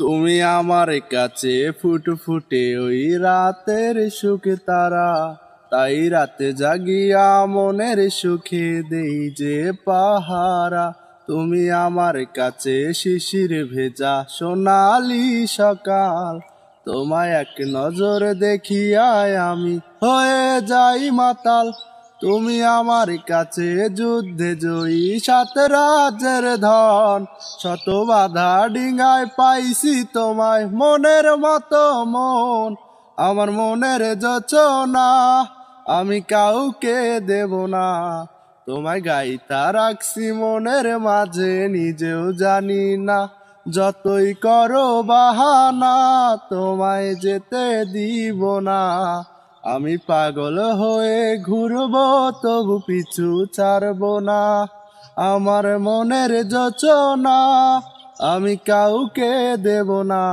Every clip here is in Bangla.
তুমি আমার কাছে ফুটফুটে ওই রাতের সুখে তারা। তাই রাতে জাগিয়া মনের সুখে দেই যে পাহারা। তুমি আমার কাছে শিশির ভেজা সোনালি সকাল। তোমায় এক নজর দেখিয়ায় আমি হয়ে যাই মাতাল। তুমি আমার কাছে যুদ্ধে জয়ী সাত রাজ্যের ধন। শত বাধা ডিঙ্গায় পাইছি তোমায় মনের মতো মন। আমার মনের যোচনা আমি কাউকে দেব না। তোমায় গাইতা রাখছি মনের মাঝে, নিজেও জানি না। যতই করো বাহানা, তোমায় যেতে দিব না। আমি পাগল হয়ে ঘুরবো, তবু পিছু ছাড়বো না। আমার মনের যচনা আমি কাউকে দেব না।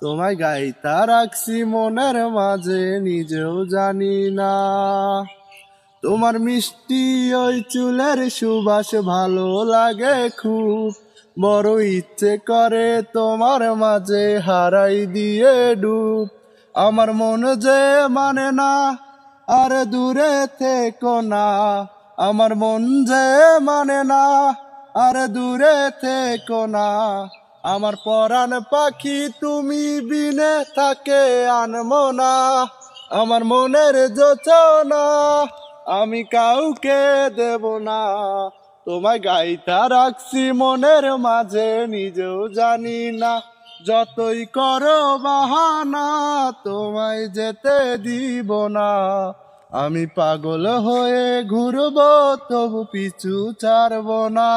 তোমায় গাইতা রাখছি মনের মাঝে, নিজেও জানি না। তোমার মিষ্টি ওই চুলের সুবাস ভালো লাগে খুব। বড় ইচ্ছে করে তোমার মাঝে হারাই দিয়ে ডুব। আমার মন যে মানে না, আর দূরে থেকো না। আমার মন যে মানে না, আর দূরে থেকো না। আমার পরাণ পাখি তুমি বিনে থাকে আনমো না। আমার মনের যোচনা আমি কাউকে দেব না। তোমায় গাইতা রাখছি মনের মাঝে, নিজেও জানি না। যতই করো বাহানা, তোমায় যেতে দিব না। আমি পাগল হয়ে ঘুরবো, তবু পিছু ছাড়ব না।